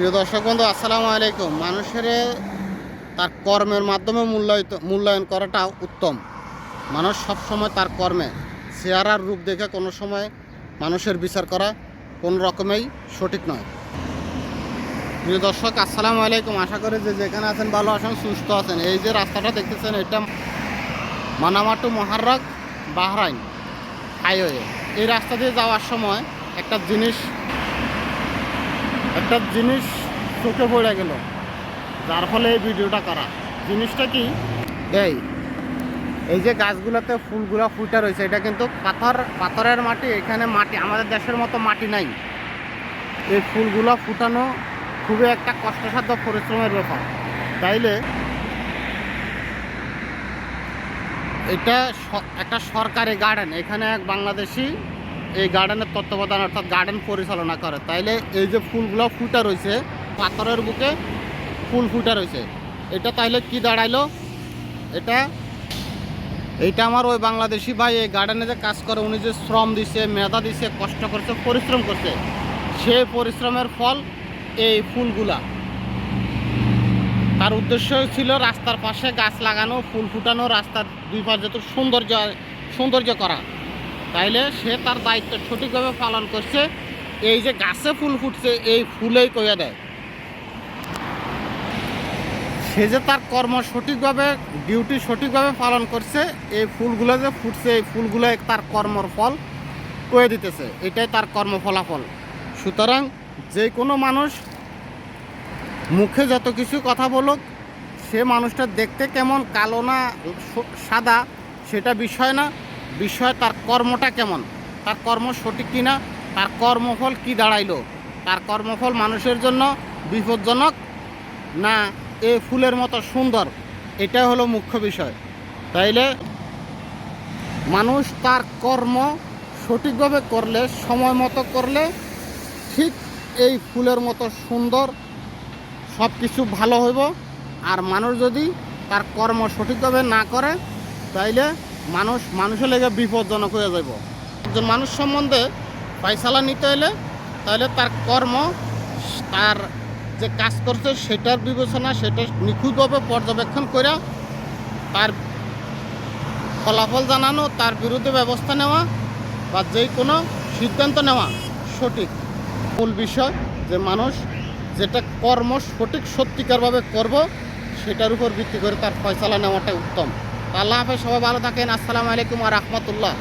প্রিয় দর্শক বন্ধু, আসসালামু আলাইকুম। মানুষের তার কর্মের মাধ্যমে মূল্যায়িত মূল্যায়ন করাটা উত্তম। মানুষ সবসময় তার কর্মে চেহারার রূপ দেখে কোনো সময় মানুষের বিচার করা কোনো রকমেই সঠিক নয়। প্রিয় দর্শক, আসসালামু আলাইকুম। আশা করি যে যেখানে আছেন, ভালো আছেন, সুস্থ আছেন। এই যে রাস্তাটা দেখতেছেন, এটা মানামাটু মহারক বাহরাইন হাইওয়ে। এই রাস্তা দিয়ে যাওয়ার সময় একটা জিনিস একটা জিনিস চোখে পড়ে গেল। যার ফলে এই ভিডিওটা করা। জিনিসটা কি? এই এই যে গাছগুলোতে ফুলগুলো ফুটে রয়েছে, এটা কিন্তু পাথর, পাথরের মাটি, এখানে মাটি, আমাদের দেশের মতো মাটি নাই। এই ফুলগুলো ফুটানো খুবই একটা কষ্টসাধ্য পরিশ্রমের ব্যাপার। তাইলে এটা একটা সরকারি গার্ডেন এখানে এক বাংলাদেশি এই গার্ডেনের তত্ত্বাবধান, অর্থাৎ গার্ডেন পরিচালনা করে। তাইলে এই যে ফুলগুলো ফুটা রয়েছে, পাথরের বুকে ফুল ফুটা রয়েছে। এটা তাইলে কি দাঁড়াইলো? এটা, এইটা আমার ওই বাংলাদেশি ভাই এই গার্ডেনে যে কাজ করে, উনি যে শ্রম দিছে, মেধা দিছে, কষ্ট করছে, পরিশ্রম করছে সেই পরিশ্রমের ফল এই ফুলগুলা। তার উদ্দেশ্য ছিল রাস্তার পাশে গাছ লাগানো, ফুল ফুটানো, রাস্তার দুই পাশে যত সৌন্দর্য সৌন্দর্য করা। তাইলে সে তার দায়িত্ব সঠিকভাবে পালন করছে। এই যে গাছে ফুল ফুটছে, এই ফুলেই কইয়া দেয়। সে যে তার কর্ম সঠিকভাবে, ডিউটি সঠিকভাবে পালন করছে, এই ফুলগুলো যে ফুটছে, এই ফুলগুলো তার কর্মর ফল কয়ে দিতেছে। এটাই তার কর্ম ফলাফল। সুতরাং যে কোনো মানুষ মুখে যত কিছু কথা বলুক, সে মানুষটা দেখতে কেমন কালো না সাদা, সেটা বিষয় না। বিষয়, তার কর্মটা কেমন? তার কর্ম সঠিক কিনা? তার কর্মফল কি দাঁড়াইলো? তার কর্মফল মানুষের জন্য বিপজ্জনক না এ ফুলের মতো সুন্দর? এটা হলো মুখ্য বিষয়। তাইলে মানুষ তার কর্ম সঠিকভাবে করলে, সময় মতো করলে ঠিক এই ফুলের মতো সুন্দর সব কিছু ভালো হইব। আর মানুষ যদি তার কর্ম সঠিকভাবে না করে, তাইলে মানুষ মানুষের লেগে বিপজ্জনক হয়ে যাব একজন মানুষ সম্বন্ধে ফয়সালা নিতে হলে তাহলে তার কর্ম, তার যে কাজ করছে সেটার বিবেচনা, সেটা নিখুঁতভাবে পর্যবেক্ষণ করে তার ফলাফল জানানো, তার বিরুদ্ধে ব্যবস্থা নেওয়া বা যে কোনো সিদ্ধান্ত নেওয়া সঠিক। মূল বিষয় যে মানুষ যেটা কর্ম সঠিক সত্যিকারভাবে করব, সেটার উপর ভিত্তি করে তার ফয়সালা নেওয়াটাই উত্তম। আল্লাহ হাফেজ সবাই ভালো থাকেন। আসসালামু আলাইকুম আর রহমতুল্লাহ।